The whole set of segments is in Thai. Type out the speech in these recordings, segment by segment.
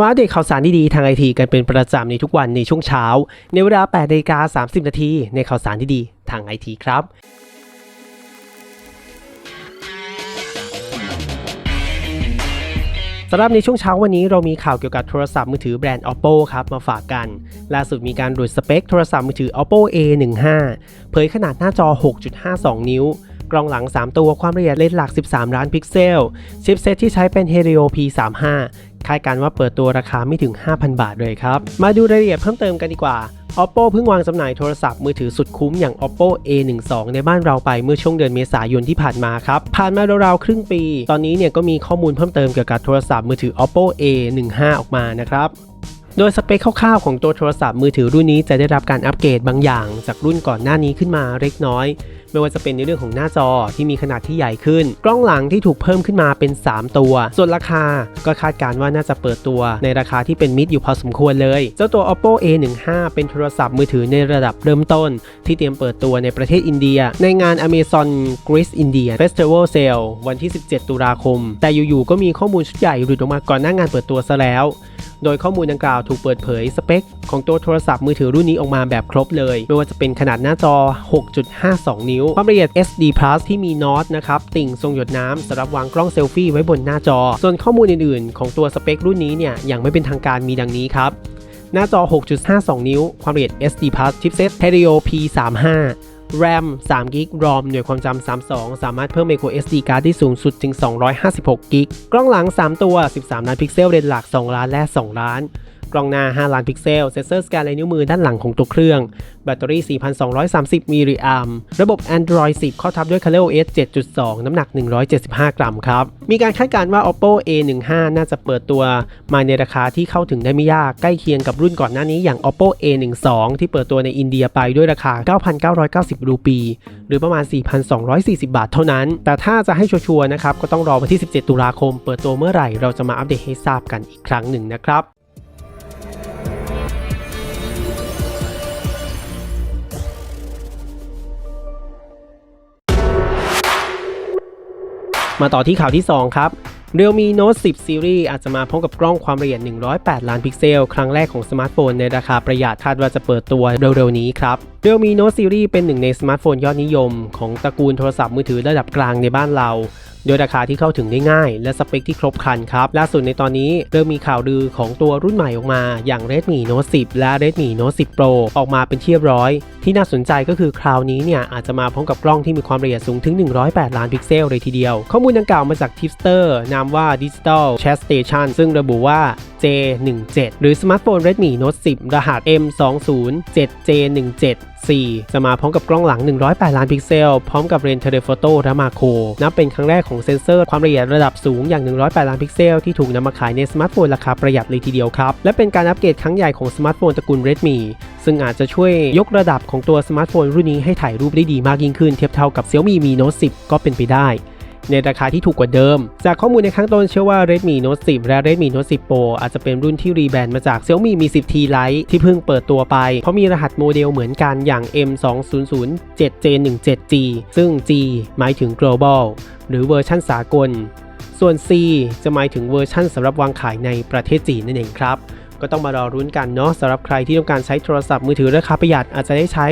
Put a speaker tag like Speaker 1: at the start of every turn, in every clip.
Speaker 1: มาอัปเดตข่าวสารดีๆทางไอทีกันเป็นประจำในทุกวันในช่วงเช้า ในเวลา8นาฬิกา30 นาทีในข่าวสารดีๆทางไอทีครับสำหรับในช่วงเช้าวันนี้เรามีข่าวเกี่ยวกับโทรศัพท์มือถือแบรนด์ Oppo ครับมาฝากกัน ล่าสุดมีการหลุดสเปคโทรศัพท์มือถือ Oppo A15 เผยขนาดหน้าจอ 6.52 นิ้วกล้องหลัง 3 ตัวความละเอียดเลนส์หลัก 13 ล้านพิกเซล ชิปเซตที่ใช้เป็น Helio P35 คาดการว่าเปิดตัวราคาไม่ถึง 5,000 บาทเลยครับ มาดูรายละเอียดเพิ่มเติมกันดีกว่า Oppo เพิ่งวางจำหน่ายโทรศัพท์มือถือสุดคุ้มอย่าง Oppo A12 ในบ้านเราไปเมื่อช่วงเดือนเมษายนที่ผ่านมาครับ ผ่านมาราวๆครึ่งปี ตอนนี้เนี่ยก็มีข้อมูลเพิ่มเติมเกี่ยวกับโทรศัพท์มือถือ Oppo A15 ออกมานะครับ โดยสเปคคร่าวๆของตัวโทรศัพท์มือถือรุ่นนี้จะได้รับการอัปเกรดบางอย่าง จากรุ่นก่อนหน้านี้ขึ้นมาเล็กน้อย ไม่ว่าจะเป็นในเรื่องของหน้าจอที่มีขนาดที่ใหญ่ขึ้น กล้องหลังที่ถูกเพิ่มขึ้นมาเป็น 3 ตัว ส่วนราคาก็คาดการณ์ว่าน่าจะเปิดตัว ในราคาที่เป็นมิดอยู่พอสมควรเลย เจ้าตัว Oppo A15 เป็นโทรศัพท์มือถือในระดับเริ่มต้น ที่เตรียมเปิดตัวในประเทศอินเดีย ในงาน Amazon Greece India Festival Sale วันที่ 17 ตุลาคม แต่อยู่ๆก็มีข้อมูลชุดใหญ่หลุดออกมาก่อนหน้างานเปิดตัวซะแล้ว โดยข้อมูลดังกล่าวถูกเปิดเผยสเปค ของตัวโทรศัพท์มือถือรุ่นนี้ออกมาแบบครบเลย ไม่ว่าจะเป็นขนาดหน้าจอ 6.52 นิ้ว ความละเอียด SD Plus ที่มีน็อตนะครับ ติ่งทรงหยดน้ำสำหรับวางกล้องเซลฟี่ไว้บนหน้าจอ ส่วนข้อมูลอื่นๆ ของตัวสเปครุ่นนี้เนี่ยยังไม่เป็นทางการมีดังนี้ครับ หน้าจอ 6.52 นิ้ว ความละเอียด SD Plus ชิปเซ็ต Helio P35 RAM 3 g b ROM หน่วยความจำ32 สามารถเพิ่ม micro SD card ได้สูงสุดถึง 256 g b กล้องหลัง 3 ตัว 13 ล้านพิกเซลเลนส์หลัก 2 ล้านและ 2 ล้าน กล้องหน้า 5 ล้านพิกเซล เซนเซอร์สแกนลายนิ้วมือด้านหลังของตัวเครื่อง แบตเตอรี่ 4,230 มิลลิแอมระบบ Android 10ข้อทับด้วย ColorOS 7.2 น้ำหนัก 175 กรัมครับ มีการคาดการณ์ว่า Oppo A15 น่าจะเปิดตัวมาในราคาที่เข้าถึงได้ไม่ยาก ใกล้เคียงกับรุ่นก่อนหน้านี้อย่าง Oppo A12 ที่เปิดตัวในอินเดียไปด้วยราคา 9,990 รูปี หรือประมาณ 4,240 บาทเท่านั้น แต่ถ้าจะให้ชัวร์นะครับก็ต้องรอวันที่ 17 ตุลาคม เปิดตัวเมื่อไหร่เราจะมาอัปเดตให้ทราบกันอีกครั้งหนึ่งนะครับ มาต่อที่ข่าวที่ 2 ครับ Realme Note 10 Series อาจจะมาพร้อมกับกล้องความละเอียด 108 ล้านพิกเซล ครั้งแรกของสมาร์ทโฟนในราคาประหยัดคาดว่าจะเปิดตัวเร็วๆนี้ครับ Realme Note Series เป็นหนึ่งในสมาร์ทโฟนยอดนิยม ของตระกูลโทรศัพท์มือถือระดับกลางในบ้านเราโดยราคาที่เข้าถึงได้ง่าย และสเปคที่ครบครันครับ ล่าสุดในตอนนี้เริ่มมีข่าวลือของตัวรุ่นใหม่ออกมา อย่าง Redmi Note 10 และ Redmi Note 10 Pro ออกมาเป็นที่เรียบร้อย ที่น่าสนใจก็คือคราวนี้เนี่ย อาจจะมาพร้อมกับกล้องที่มีความละเอียดสูงถึง 108 ล้านพิกเซลเลยทีเดียว ข้อมูลดังกล่าวมาจาก Tipster นามว่า Digital Chat Station ซึ่งระบุว่า J17 หรือสมาร์ทโฟน Redmi Note 10 รหัส M207J17 4 จะมาพร้อมกับกล้องหลัง 108 ล้านพิกเซล พร้อมกับเรนเทเลโฟโต้และมาโคร นับเป็นครั้งแรกของเซ็นเซอร์ความละเอียดระดับสูงอย่าง 108 ล้านพิกเซล ที่ถูกนำมาขายในสมาร์ทโฟนราคาประหยัดเลยทีเดียวครับ และเป็นการอัปเกรดครั้งใหญ่ของสมาร์ทโฟนตระกูล Redmi ซึ่งอาจจะช่วยยกระดับของตัวสมาร์ทโฟนรุ่นนี้ให้ถ่ายรูปได้ดีมากยิ่งขึ้นเทียบเท่ากับ Xiaomi Mi Note 10 ก็เป็นไปได้ ในราคาที่ถูกกว่าเดิม จากข้อมูลในข้างต้นเชื่อว่า Redmi Note 10 และ Redmi Note 10 Pro อาจจะเป็นรุ่นที่รีแบรนด์มาจาก Xiaomi Mi 10T Lite ที่เพิ่งเปิดตัวไป เพราะมีรหัสโมเดลเหมือนกันอย่าง M200 7J17G ซึ่ง G หมายถึง global หรือเวอร์ชั่นสากล ส่วน C จะหมายถึงเวอร์ชั่นสำหรับวางขายในประเทศจีนนั่นเองครับ ก็ต้องมารอรุ้นกันเนาะสำหรับใครที่ต้องการใช้โทรศัพท์มือถือราคาประหยัดอาจจะได้ใช้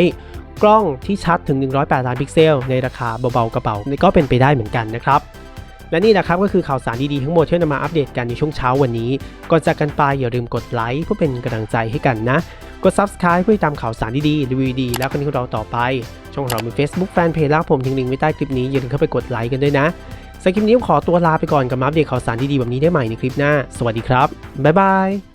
Speaker 1: กล้องที่ชัดถึง 108 ล้านพิกเซล ในราคาเบาๆกระเป๋านี่ก็เป็นไปได้เหมือนกันนะครับ และนี่นะครับก็คือข่าวสารดีๆทั้งหมดที่นำมาอัปเดตกันในช่วงเช้าวันนี้ ก่อนจากกันไปอย่าลืมกดไลค์เพื่อเป็นกำลังใจให้กันนะ กด Subscribe เพื่อติดตามข่าวสารดีๆรีวิวดีแล้วก็นี้ของเราต่อไป ช่องของเรามี Facebook Fanpage แล้วผมทิ้งลิงก์ไว้ใต้คลิปนี้อย่าลืมเข้าไปกดไลค์กันด้วยนะสำหรับคลิปนี้ขอตัวลาไปก่อนกับมาอัปเดตข่าวสารดีๆแบบนี้ได้ใหม่ในคลิปหน้า สวัสดีครับบ๊ายบาย